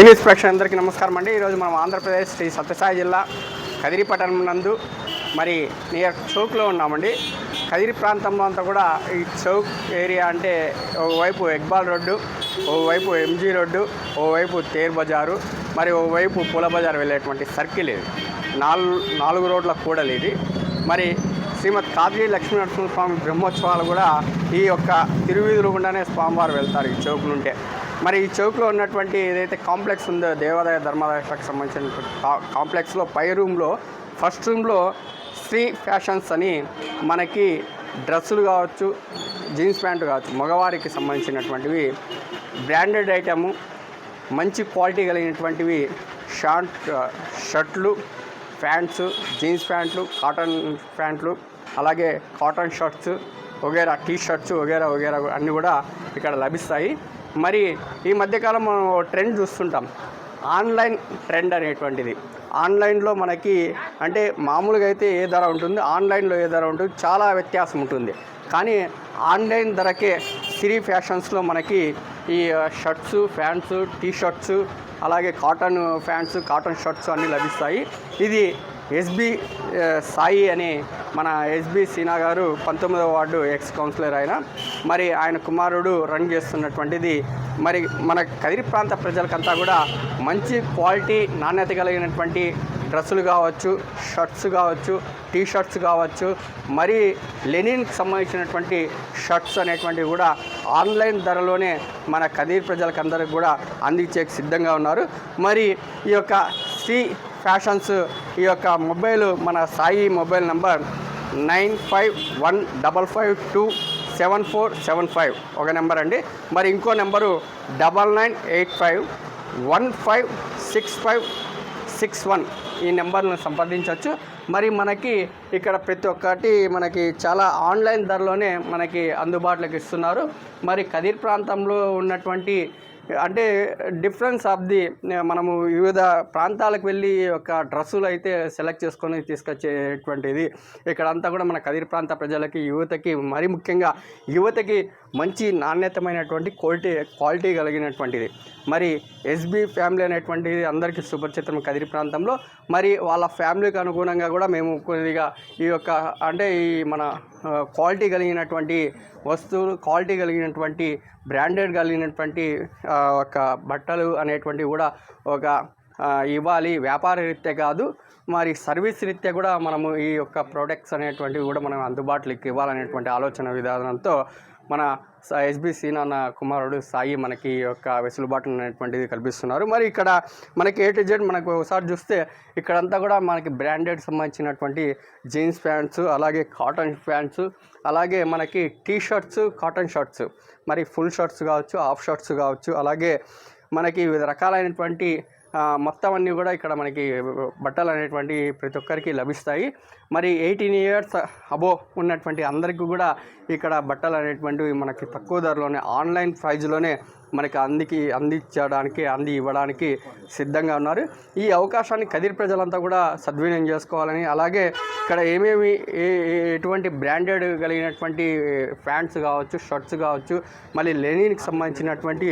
ఈ ప్రేక్షణ అందరికీ నమస్కారం అండి. ఈరోజు మనం ఆంధ్రప్రదేశ్ శ్రీ సత్యసాయి జిల్లా కదిరి పట్టణం నందు మరి నియర్ చౌక్లో ఉన్నామండి. కదిరి ప్రాంతంలో అంతా కూడా ఈ చౌక్ ఏరియా అంటే ఒకవైపు ఎక్బాల్ రోడ్డు ఓవైపు ఎంజీ రోడ్డు ఓవైపు తేర్ బజారు మరి ఓవైపు పూల బజార్ వెళ్ళేటువంటి సర్కిల్ ఇది. నాలుగు నాలుగు రోడ్ల కూడలి ఇది. మరి శ్రీమద్ కాజీ లక్ష్మీ నరసింహస్వామి బ్రహ్మోత్సవాలు కూడా ఈ యొక్క తిరువీధులు గుండానే స్వామివారు వెళ్తారు ఈ చౌక్ నుండే. మరి ఈ చౌక్లో ఉన్నటువంటి ఏదైతే కాంప్లెక్స్ ఉందో దేవాదాయ ధర్మాదాయకు సంబంధించిన కాంప్లెక్స్లో పై రూమ్లో ఫస్ట్ రూమ్లో శ్రీ ఫ్యాషన్స్ అని మనకి డ్రెస్సులు కావచ్చు జీన్స్ ప్యాంటు కావచ్చు మగవారికి సంబంధించినటువంటివి బ్రాండెడ్ ఐటము మంచి క్వాలిటీ కలిగినటువంటివి షార్ట్ షర్ట్లు ప్యాంట్స్ జీన్స్ ప్యాంట్లు కాటన్ ప్యాంట్లు అలాగే కాటన్ షర్ట్స్ వగేరా టీ షర్ట్స్ వగేరా వగేరా అన్నీ కూడా ఇక్కడ లభిస్తాయి. మరి ఈ మధ్యకాలం మనం ట్రెండ్ చూస్తుంటాం. ఆన్లైన్ ట్రెండ్ అనేటువంటిది. ఆన్లైన్లో మనకి అంటే మామూలుగా అయితే ఏ ధర ఉంటుంది ఆన్లైన్లో ఏ ధర ఉంటుంది చాలా వ్యత్యాసం ఉంటుంది. కానీ ఆన్లైన్ ధరకే సిరి ఫ్యాషన్స్లో మనకి ఈ షర్ట్స్ ఫ్యాంట్స్ టీ షర్ట్స్ అలాగే కాటన్ ప్యాంట్స్ కాటన్ షర్ట్స్ అన్నీ లభిస్తాయి. ఇది ఎస్బి సాయి అని మన ఎస్బి సీనా గారు పంతొమ్మిదవ వార్డు ఎక్స్ కౌన్సిలర్ ఆయన. మరి ఆయన కుమారుడు రన్ చేస్తున్నటువంటిది. మరి మన కదిరి ప్రాంత ప్రజలకంతా కూడా మంచి క్వాలిటీ నాణ్యత కలిగినటువంటి డ్రెస్సులు కావచ్చు షర్ట్స్ కావచ్చు టీ షర్ట్స్ కావచ్చు మరి లెనిన్కి సంబంధించినటువంటి షర్ట్స్ అనేటువంటివి కూడా ఆన్లైన్ ధరలోనే మన కదీర్ ప్రజలకందరికి కూడా అందించేకి సిద్ధంగా ఉన్నారు. మరి ఈ యొక్క శ్రీ ఫ్యాషన్స్ ఈ యొక్క మొబైల్ మన Sai mobile number nine five one double five two seven four seven five. ఒక నెంబర్ అండి. మరి ఇంకో number double nine eight five one five six five six one. ఈ నెంబర్ను సంప్రదించవచ్చు. మరి మనకి ఇక్కడ ప్రతి ఒక్కటి మనకి చాలా ఆన్లైన్ ధరలోనే మనకి అందుబాటులోకి ఇస్తున్నారు. మరి కదిర్ ప్రాంతంలో ఉన్నటువంటి అంటే డిఫరెన్స్ ఆఫ్ ది మనము వివిధ ప్రాంతాలకు వెళ్ళి ఒక డ్రెస్సులు అయితే సెలెక్ట్ చేసుకొని తీసుకొచ్చేటువంటిది. ఇక్కడంతా కూడా మన కదిరి ప్రాంత ప్రజలకి యువతకి మరి ముఖ్యంగా యువతకి మంచి నాణ్యతమైనటువంటి క్వాలిటీ క్వాలిటీ కలిగినటువంటిది. మరి ఎస్బి ఫ్యామిలీ అనేటువంటిది అందరికీ సుపరిచితం కదిరి ప్రాంతంలో. మరి వాళ్ళ ఫ్యామిలీకి అనుగుణంగా కూడా మేము కొద్దిగా ఈ యొక్క అంటే ఈ మన క్వాలిటీ కలిగినటువంటి వస్తువులు క్వాలిటీ కలిగినటువంటి బ్రాండెడ్ కలిగినటువంటి ఒక బట్టలు అనేటువంటివి కూడా ఒక ఇవ్వాలి. వ్యాపార రీత్యా కాదు. మరి సర్వీస్ రీత్యా కూడా మనము ఈ యొక్క ప్రోడక్ట్స్ అనేటువంటివి కూడా మనం అందుబాటులోకి ఇవ్వాలనేటువంటి ఆలోచన విధానంతో మన ఎస్బి నాన్న కుమారుడు సాయి మనకి ఈ యొక్క వెసులుబాటు అనేటువంటిది కల్పిస్తున్నారు. మరి ఇక్కడ మనకి ఏ టు జెడ్ మనకు ఒకసారి చూస్తే ఇక్కడంతా కూడా మనకి బ్రాండెడ్ సంబంధించినటువంటి జీన్స్ ప్యాంట్స్ అలాగే కాటన్ ప్యాంట్స్ అలాగే మనకి టీ షర్ట్స్ కాటన్ షర్ట్స్. మరి ఫుల్ షర్ట్స్ కావచ్చు హాఫ్ షర్ట్స్ కావచ్చు అలాగే మనకి వివిధ రకాలైనటువంటి మొత్తం అన్నీ కూడా ఇక్కడ మనకి బట్టలు అనేటువంటి ప్రతి ఒక్కరికి లభిస్తాయి. మరి ఎయిటీన్ ఇయర్స్ అబో ఉన్నటువంటి అందరికీ కూడా ఇక్కడ బట్టలు అనేటువంటివి మనకి తక్కువ ధరలోనే ఆన్లైన్ ప్రైజ్లోనే మనకి అందికి అందించడానికి అంది ఇవ్వడానికి సిద్ధంగా ఉన్నారు. ఈ అవకాశాన్ని కదిరి ప్రజలంతా కూడా సద్వినియోగం చేసుకోవాలని అలాగే ఇక్కడ ఏమేమి ఎటువంటి బ్రాండెడ్ కలిగినటువంటి ప్యాంట్స్ కావచ్చు షర్ట్స్ కావచ్చు మళ్ళీ లెనిన్కి సంబంధించినటువంటి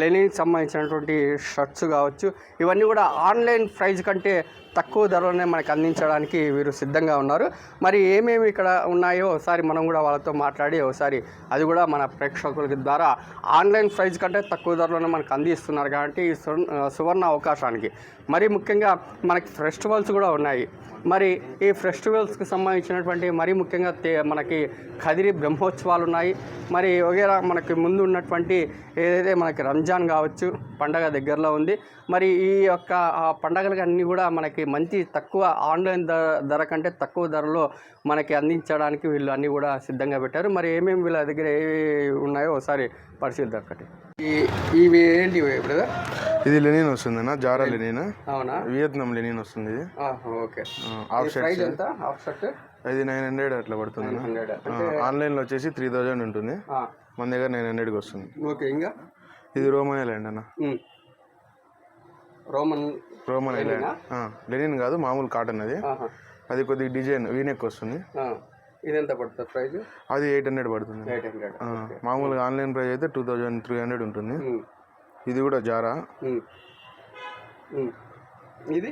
లెనిన్కి సంబంధించినటువంటి షర్ట్స్ కావచ్చు. ఇవన్నీ కూడా ఆన్లైన్ ప్రైజ్ కంటే తక్కువ ధరలోనే మనకు అందించడానికి వీరు సిద్ధంగా ఉన్నారు. మరి ఏమేమి ఇక్కడ ఉన్నాయో ఒకసారి మనం కూడా వాళ్ళతో మాట్లాడి ఒకసారి అది కూడా మన ప్రేక్షకుల ద్వారా ఆన్లైన్ ప్రైస్ కంటే తక్కువ ధరలోనే మనకు అందిస్తున్నారు కాబట్టి ఈ సువర్ణ అవకాశానికి. మరి ముఖ్యంగా మనకి ఫెస్టివల్స్ కూడా ఉన్నాయి. మరి ఈ ఫెస్టివల్స్కి సంబంధించినటువంటి మరి ముఖ్యంగా మనకి కదిరి బ్రహ్మోత్సవాలు ఉన్నాయి. మరి వగేరా మనకి ముందు ఉన్నటువంటి ఏదైతే మనకి రంజాన్ కావచ్చు పండగ దగ్గరలో ఉంది. మరి ఈ యొక్క ఆ పండగలకి అన్నీ కూడా మనకి మంచి తక్కువ ఆన్లైన్ ధర ధర కంటే తక్కువ ధరలో మనకి అందించడానికి వీళ్ళు అన్నీ కూడా సిద్ధంగా పెట్టారు. మరి ఏమేమి వీళ్ళ దగ్గర ఏవి ఉన్నాయో ఒకసారి పరిశీలిద్దాం ఒకటి ఇవి ఏంటి బ్రదర్? ఇది లెనిన్ వస్తుందన్న జారా లెనిన్. అవునా? వియత్నాం లెనిన్ వస్తుంది ఇది. ఓకే. హాఫ్ ఎంత? హాఫ్ షర్ట్ ఇది నైన్ హండ్రెడ్ అట్లా పడుతుంది ఆన్లైన్లో వచ్చేసి త్రీ థౌజండ్ ఉంటుంది. మన దగ్గర నైన్ హండ్రెడ్కి వస్తుంది. ఓకే ఇంకా? ఇది రోమన్ ఐలాండ్ అన్న. రోమన్ రోమన్ లెనిన్ కాదు మామూలు కాటన్ అది. అది కొద్దిగా డిజైన్ వీనెక్ వస్తుంది. ఇది ఎంత పడుతుంది ప్రైస్ అది ఎయిట్ హండ్రెడ్ పడుతుంది. Eight hundred. మామూలుగా ఆన్లైన్ ప్రైస్ అయితే టూ థౌజండ్ త్రీ హండ్రెడ్ ఉంటుంది. ఇది కూడా జారా. ఇది?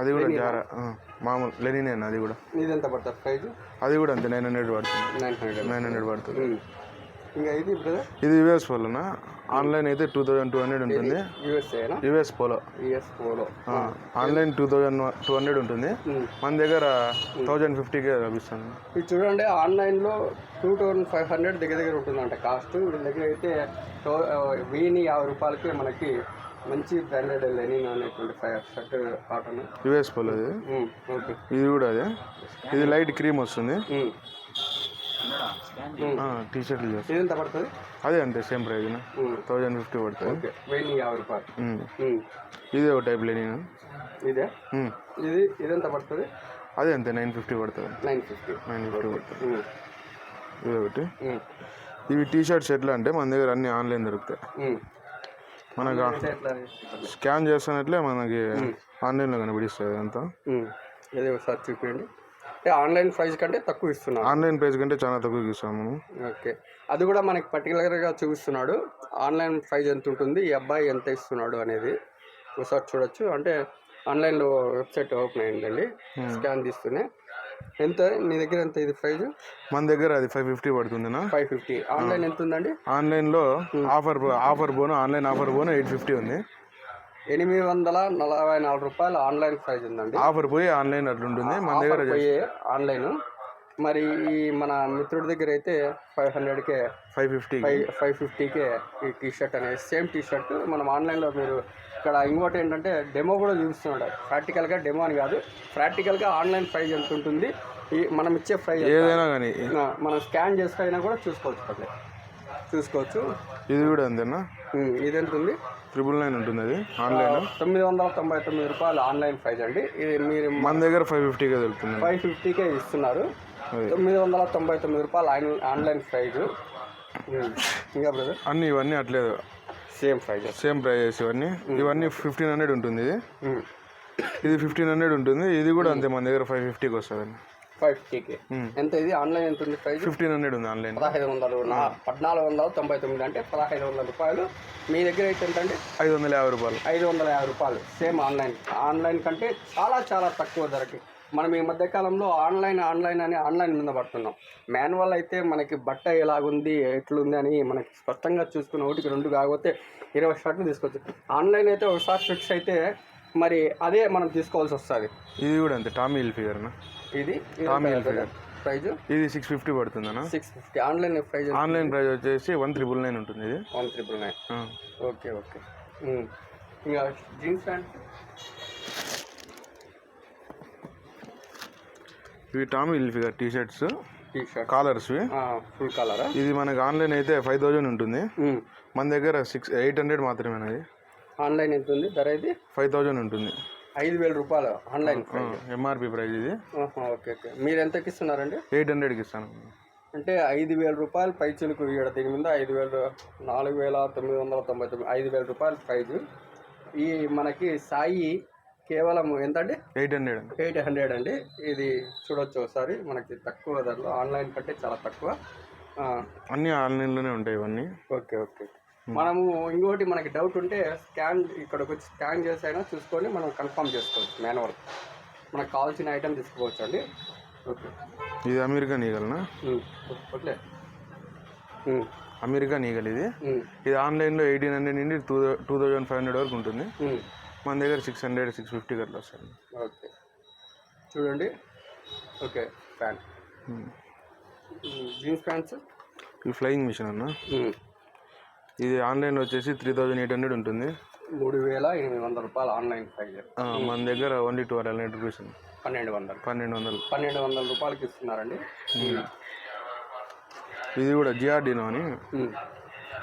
అది కూడా జారా. మామూలు లెనినే అది కూడా. ఇది ఎంత పడుతుంది ప్రైజ్? అది కూడా అంతే నైన్ హండ్రెడ్ పడుతుంది. Nine hundred. నైన్ హండ్రెడ్ పడుతుంది. ఇంకా ఇది బ్రదర్? ఇది యుఎస్ పోలోనా ఆన్లైన్ అయితే టూ థౌజండ్ టూ హండ్రెడ్ ఉంటుంది. US Polo. US Polo. Online two thousand two hundred ఉంటుంది. మన దగ్గర థౌజండ్ ఫిఫ్టీకే లభిస్తుంది ఇది చూడండి ఆన్లైన్లో టూ థౌజండ్ ఫైవ్ హండ్రెడ్ దగ్గర దగ్గర ఉంటుందంట కాస్ట్. వీళ్ళ దగ్గర అయితే వెయ్యిన్ని యాభై రూపాయలకి మనకి మంచి బ్రాండెడ్ లెనిన్ అనేటువంటి five shirt cotton. US Polo ఇది. ఓకే. ఇది కూడా అదే. ఇది లైట్ క్రీమ్ వస్తుంది. టీ షర్ట్లు చేస్తాం. ఎంత పడుతుంది? అదే అంతే same price um. Thousand fifty పడుతుంది. వెయ్యి యాభై రూపాయలు. ఉమ్. ఉమ్. ఇది ఒక టైప్ లెనిన్. ఇదే. ఇది ఇది ఎంత పడుతుంది? అదే అంతే నైన్ ఫిఫ్టీ పడుతుంది. Nine fifty. నైన్ ఫిఫ్టీ పడుతుంది. ఇది ఒకటి. Hmm. ఇవి టీ షర్ట్స్ ఎట్లా అంటే మన దగ్గర అన్ని ఆన్లైన్ దొరుకుతాయి. మనకు స్కాన్ చేస్తున్నట్లే మనకి ఆన్లైన్లో కనిపిస్తుంది అంతా ఇది ఒకసారి చూపించండి ఆన్లైన్ ప్రైస్ కంటే తక్కువ ఇస్తున్నారు ఆన్లైన్ ప్రైస్ కంటే చాలా తక్కువకి ఇస్తాం మనం. ఓకే. అది కూడా మనకి పర్టికులర్గా చూపిస్తున్నాడు. ఆన్లైన్ ప్రైస్ ఎంత ఉంటుంది ఈ అబ్బాయి ఎంత ఇస్తున్నాడు అనేది ఒకసారి చూడొచ్చు. అంటే ఆన్లైన్లో వెబ్సైట్ ఓపెన్ అయిందండి. స్కాన్ తీస్తూనే. ఎంత? నీ దగ్గర ఎంత ఇది ప్రైస్ మన దగ్గర అది five fifty పడుతుందినా? Five fifty. Online ఎంత ఉందండి ఆన్లైన్లో ఆఫర్ ఆఫర్ బోను ఆన్లైన్ ఆఫర్ బోను ఎయిట్ ఫిఫ్టీ ఉంది. ఎనిమిది వందల నలభై నాలుగు రూపాయలు ఆన్లైన్ ప్రైస్ ఉందండి. ఆఫర్ పోయి ఆన్లైన్ అట్లుంటుంది మన దగ్గర పోయే ఆన్లైన్. మరి ఈ మన మిత్రుడి దగ్గర అయితే ఫైవ్ హండ్రెడ్కే ఫైవ్ ఫిఫ్టీ ఫైవ్ ఫైవ్ ఫిఫ్టీకే ఈ టీ షర్ట్ అనేది. సేమ్ టీ షర్ట్ మనం ఆన్లైన్లో మీరు ఇక్కడ ఇంకోటి ఏంటంటే డెమో కూడా చూపిస్తున్నాడు. ప్రాక్టికల్గా డెమో అని కాదు ప్రాక్టికల్గా ఆన్లైన్ ప్రైస్ ఎంత ఉంటుంది? ఈ మనం ఇచ్చే ప్రైస్ ఏదైనా కానీ. మనం స్కాన్ చేస్తే అయినా కూడా చూసుకోవచ్చు చూసుకోవచ్చు. ఇది కూడా అంతేనా? ఇది ఎంత ఉంది? ట్రిపుల్ నైన్ ఉంటుంది అది ఆన్లైన్? తొమ్మిది వందల తొంభై తొమ్మిది రూపాయలు ఆన్లైన్ ప్రైస్ అండి. ఇది మీరు మన దగ్గర ఫైవ్ ఫిఫ్టీగా దొరుకుతుంది. ఫైవ్ ఫిఫ్టీకే ఇస్తున్నారు. తొమ్మిది వందల తొంభై తొమ్మిది రూపాయలు ఆన్- ఆన్లైన్ ప్రైజ్. ఇంకా బ్రదర్? అన్ని ఇవన్నీ అట్లేదు సేమ్ ప్రైజ్. సేమ్ ప్రైజెస్ ఇవన్నీ. ఇవన్నీ ఫిఫ్టీన్ హండ్రెడ్ ఉంటుంది. ఇది ఇది ఫిఫ్టీన్ హండ్రెడ్ ఉంటుంది. ఇది కూడా అంతే మన దగ్గర ఫైవ్ ఫిఫ్టీకి వస్తుంది ఫైవ్ ఫిఫ్టీకే ఎంత ఇది? ఆన్లైన్ ఎంత ఉంది ప్రైజ్? ఫిఫ్టీన్ హండ్రెడ్ ఉంది ఆన్లైన్ పదహైదు వందలు. పద్నాలుగు వందల తొంభై తొమ్మిది అంటే పదహైదు వందల రూపాయలు. మీ దగ్గర అయితే ఏంటంటే ఐదు వందల యాభై రూపాయలు. ఐదు వందల యాభై రూపాయలు. Same online. ఆన్లైన్ కంటే చాలా చాలా తక్కువ ధరకి. మనం ఈ మధ్య కాలంలో ఆన్లైన్ ఆన్లైన్ అని ఆన్లైన్ మీద పడుతున్నాం. మాన్యువల్ అయితే మనకి బట్ట ఎలాగుంది ఎట్లుంది అని మనకి స్పష్టంగా చూసుకుని ఒకటికి రెండు కాకపోతే ఇరవై షర్ట్లు తీసుకోవచ్చు ఆన్లైన్ అయితే ఒకసారి ఫిక్స్ అయితే మరి అదే మనం తీసుకోవాల్సి వస్తుంది. ఇది కూడా అంతే. టామీ హిల్ ఫిగర్ ఇది ప్రైజ్ ఇది six fifty పడుతుందన్న. Six fifty online price online price వచ్చేసి వన్ త్రిబుల్ నైన్ ఉంటుంది ఇది. One triple nine. Okay okay. ఇంకా జీన్స్ ప్యాంట్ ఇవి Tommy Hilfiger T shirts కాలర్స్వి ఫుల్ కలరా ఇది మనకి ఆన్లైన్ అయితే ఫైవ్ థౌజండ్ ఉంటుంది. మన దగ్గర సిక్స్ ఎయిట్ హండ్రెడ్ మాత్రమే ఆన్లైన్ ఎంత ఉంది? ధర ఇది? ఫైవ్ థౌజండ్ ఉంటుంది. ఐదు వేల రూపాయలు ఆన్లైన్ ఎంఆర్పి ప్రైస్ ఇది. Okay okay. మీరు ఎంతకి ఇస్తున్నారండి? ఎయిట్ హండ్రెడ్కి ఇస్తాను. అంటే ఐదు వేల రూపాయలు పైచులకు ఇక్కడ దీని మీద ఐదు వేల నాలుగు వేల తొమ్మిది వందల తొంభై తొమ్మిది ఐదు వేల రూపాయల ప్రైజ్ ఈ మనకి సాయి కేవలం ఎంత అండి ఎయిట్ హండ్రెడ్ ఎయిట్ హండ్రెడ్ అండి. ఇది చూడొచ్చు ఒకసారి. మనకి తక్కువ ధరలో. ఆన్లైన్ కంటే చాలా తక్కువ. అన్నీ ఆన్లైన్లోనే ఉంటాయి ఇవన్నీ. Okay okay. మనము ఇంకోటి మనకి డౌట్ ఉంటే స్కాన్ ఇక్కడికి వచ్చి స్కాన్ చేసి అయినా చూసుకొని మనం కన్ఫర్మ్ చేసుకోవచ్చు మాన్యువల్ మనకు కావాల్సిన ఐటమ్ తీసుకోవచ్చు అండి ఓకే ఇది అమెరికన్ ఈగల్నా ఓకే ఉమ్, అమెరికన్ ఈగల్ ఇది? ఇది ఆన్లైన్లో ఎయిటీన్ హండ్రెడ్ నుండి two two thousand five hundred వరకు ఉంటుంది. మన దగ్గర సిక్స్ హండ్రెడ్ సిక్స్ ఫిఫ్టీకి అట్లా వస్తుంది ఓకే చూడండి. Okay pant. జీన్స్ ప్యాంట్స్ ఇది ఫ్లయింగ్ మిషన్ అన్న? ఇది ఆన్లైన్లో వచ్చేసి త్రీ థౌజండ్ ఎయిట్ హండ్రెడ్ ఉంటుంది. మూడు వేల ఎనిమిది వందల రూపాయలు ఆన్లైన్ ప్రైజ్ ఆ, మన దగ్గర ఓన్లీ ట్వెల్వ్ హండ్రెడ్ రూపీస్ ఉంది. పన్నెండు వందలు. పన్నెండు వందలు. పన్నెండు వందల రూపాయలకి ఇస్తున్నారండి. ఇది కూడా జిఆర్డినో అని?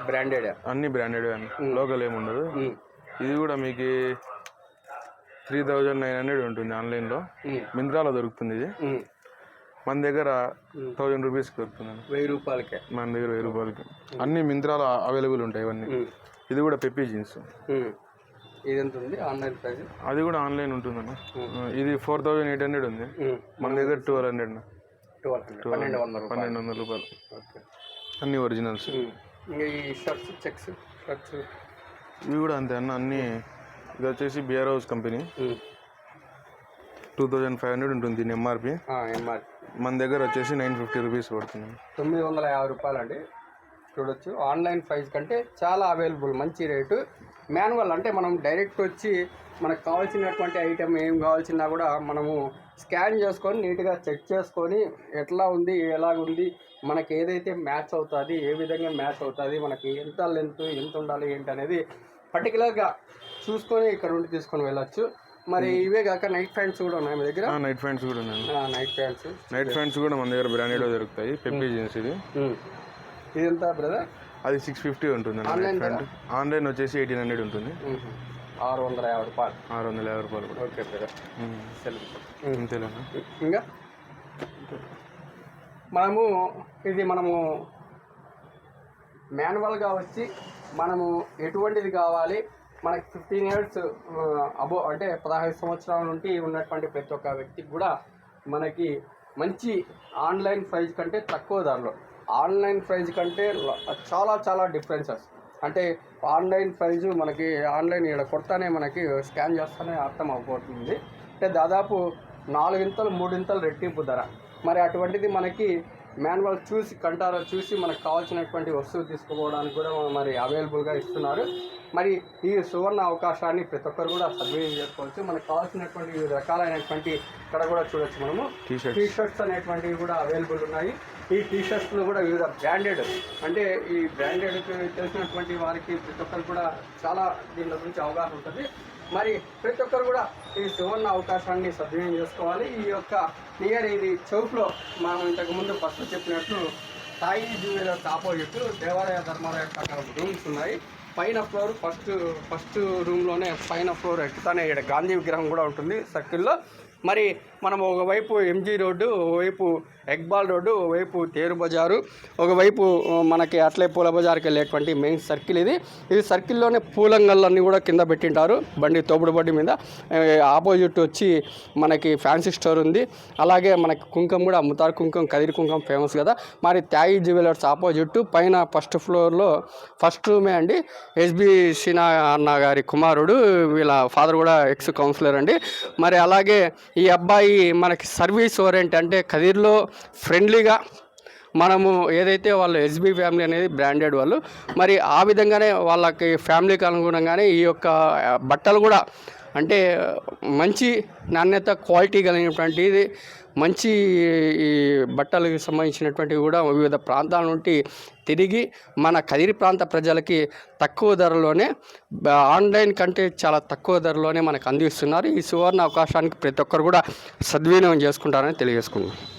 బ్రాండెడ్. అన్ని బ్రాండెడ్ అని. లోకల్ ఏముండదు ఇది కూడా మీకు త్రీ థౌజండ్ నైన్ హండ్రెడ్ ఉంటుంది ఆన్లైన్లో. మింత్రాలో దొరుకుతుంది ఇది. మన దగ్గర థౌజండ్ రూపీస్కి దొరుకుతుంది వెయ్యి రూపాయలకే. మన దగ్గర వెయ్యి రూపాయలకి. అన్ని మింత్రాలో అవైలబుల్ ఉంటాయి ఇవన్నీ. ఇది కూడా పెప్పీ జీన్స్ ఉంది? Online price? అది కూడా ఆన్లైన్ ఉంటుందన్న ఇది ఫోర్ థౌజండ్ ఎయిట్ హండ్రెడ్ ఉంది. మన దగ్గర ట్వెల్వ్ హండ్రెడ్ పన్నెండు వందల రూపాయలు. అన్ని ఒరిజినల్స్ ఈ షర్ట్స్ చెక్స్ షర్ట్స్ ఇవి కూడా అంతే అన్న అన్ని ఇది వచ్చేసి Bear House company two thousand five hundred ఉంటుంది దీని ఎంఆర్పి ఎంఆర్ మన దగ్గర వచ్చేసి నైన్ ఫిఫ్టీ రూపీస్ పడుతుంది. తొమ్మిది వందల యాభై రూపాయలు అండి చూడొచ్చు. ఆన్లైన్ ప్రైస్ కంటే చాలా అవైలబుల్ మంచి రేటు. మాన్యువల్ అంటే మనం డైరెక్ట్ వచ్చి మనకు కావాల్సినటువంటి ఐటెం ఏం కావాల్సినా కూడా మనము స్కాన్ చేసుకొని నీట్గా చెక్ చేసుకొని ఎట్లా ఉంది ఎలాగ ఉంది మనకి ఏదైతే మ్యాచ్ అవుతుంది ఏ విధంగా మ్యాచ్ అవుతుంది మనకి ఎంత లెంత్ ఎంత ఉండాలి ఏంటి అనేది పర్టికులర్గా చూసుకొని ఇక్కడ నుండి తీసుకొని వెళ్ళొచ్చు. మరి ఇవే కాక నైట్ ప్యాంట్స్ కూడా ఉన్నాయి మీ దగ్గర? నైట్ ప్యాంట్స్ కూడా ఉన్నాయి. నైట్ ప్యాంట్స్ నైట్ ప్యాంట్స్ కూడా మన దగ్గర బ్రాండెడ్ దొరుకుతాయి. పెప్పీ జీన్స్ ఇది. ఇది ఎంత బ్రదర్ అది సిక్స్ ఫిఫ్టీ ఉంటుంది ప్యాంట్ ఆన్లైన్ వచ్చేసి ఎయిటీన్ హండ్రెడ్ ఉంటుంది. ఆరు వందల యాభై రూపాయలు. ఆరు వందల యాభై రూపాయలు కూడా. ఓకే అంతేనా ఇంకా? మనము ఇది మనము మాన్యువల్గా వచ్చి మనము ఎటువంటిది కావాలి? మనకి ఫిఫ్టీన్ ఇయర్స్ అబో అంటే పదహైదు సంవత్సరాల నుండి ఉన్నటువంటి ప్రతి ఒక్క వ్యక్తికి కూడా మనకి మంచి ఆన్లైన్ ప్రైజ్ కంటే తక్కువ ధరలో. ఆన్లైన్ ప్రైజ్ కంటే చాలా చాలా డిఫరెన్సెస్ అంటే ఆన్లైన్ ప్రైజ్ మనకి ఆన్లైన్ ఇక్కడ కొడతానే మనకి స్కాన్ చేస్తానే అర్థం అయిపోతుంది అంటే దాదాపు నాలుగింతలు మూడింతలు రెట్టింపు ధర. మరి అటువంటిది మనకి మాన్యువల్ చూసి కంటారా చూసి మనకు కావాల్సినటువంటి వస్తువు తీసుకోవడానికి కూడా మరి అవైలబుల్గా ఇస్తున్నారు. మరి ఈ సువర్ణ అవకాశాన్ని ప్రతి ఒక్కరు కూడా సద్వినియోగం చేసుకోవచ్చు. మనకు కావాల్సినటువంటి వివిధ రకాలైనటువంటి ఇక్కడ కూడా చూడొచ్చు మనము. టీ షర్ట్స్ అనేటువంటివి కూడా అవైలబుల్ ఉన్నాయి. ఈ టీ షర్ట్స్లో కూడా వివిధ బ్రాండెడ్ అంటే ఈ బ్రాండెడ్ తెలిసినటువంటి వారికి ప్రతి ఒక్కరు కూడా చాలా దీని గురించి అవగాహన ఉంటుంది. మరి ప్రతి ఒక్కరు కూడా ఈ సువర్ణ అవకాశాన్ని సద్వినియోగం చేసుకోవాలి. ఈ యొక్క నియర్ ఇది చౌక్లో మనం ఇంతకు ముందు ఫస్ట్ చెప్పినట్లు సాయి జ్యువెలర్స్ ఆపోజిట్ దేవాలయ ధర్మాలయ రూమ్స్ ఉన్నాయి. పైన ఫ్లోర్ ఫస్ట్ ఫస్ట్ రూమ్లోనే పైన ఫ్లోర్ ఎక్కుతానే ఇక్కడ గాంధీ విగ్రహం కూడా ఉంటుంది సర్కిల్లో. మరి మనం ఒకవైపు ఎంజీ రోడ్డు ఒకవైపు ఎగ్బాల్ రోడ్డు ఒకవైపు తేరు బజారు ఒకవైపు మనకి అట్లే పూల బజార్కి వెళ్ళేటువంటి మెయిన్ సర్కిల్ ఇది. ఇది సర్కిల్లోనే పూలంగళ్ళన్నీ కూడా కింద పెట్టింటారు. బండి తోపుడు బండి మీద. ఆపోజిట్ వచ్చి మనకి ఫ్యాన్సీ స్టోర్ ఉంది. అలాగే మనకి కుంకుమ కూడా అమ్ముతారు కుంకుమ కదిరి కుంకుమ ఫేమస్ కదా. మరి త్యాగి జ్యువెలర్స్ ఆపోజిట్ పైన ఫస్ట్ ఫ్లోర్లో ఫస్ట్ రూమే అండి. ఎస్బి సినా అన్న గారి కుమారుడు వీళ్ళ ఫాదర్ కూడా ఎక్స్ కౌన్సిలర్ అండి. మరి అలాగే ఈ అబ్బాయి ఈ మనకి సర్వీస్ ఓరియంట్ అంటే కదిర్లో ఫ్రెండ్లీగా మనము ఏదైతే వాళ్ళు ఎస్బీ ఫ్యామిలీ అనేది బ్రాండెడ్ వాళ్ళు మరి ఆ విధంగానే వాళ్ళకి ఫ్యామిలీకి అనుగుణంగానే ఈ యొక్క బట్టలు కూడా అంటే మంచి నాణ్యత క్వాలిటీ కలిగినటువంటిది మంచి ఈ బట్టలకు సంబంధించినటువంటివి కూడా వివిధ ప్రాంతాల నుండి తిరిగి మన కదిరి ప్రాంత ప్రజలకి తక్కువ ధరలోనే ఆన్లైన్ కంటే చాలా తక్కువ ధరలోనే మనకు అందిస్తున్నారు. ఈ సువర్ణ అవకాశానికి ప్రతి ఒక్కరు కూడా సద్వినియోగం చేసుకుంటారని తెలియజేసుకున్నాం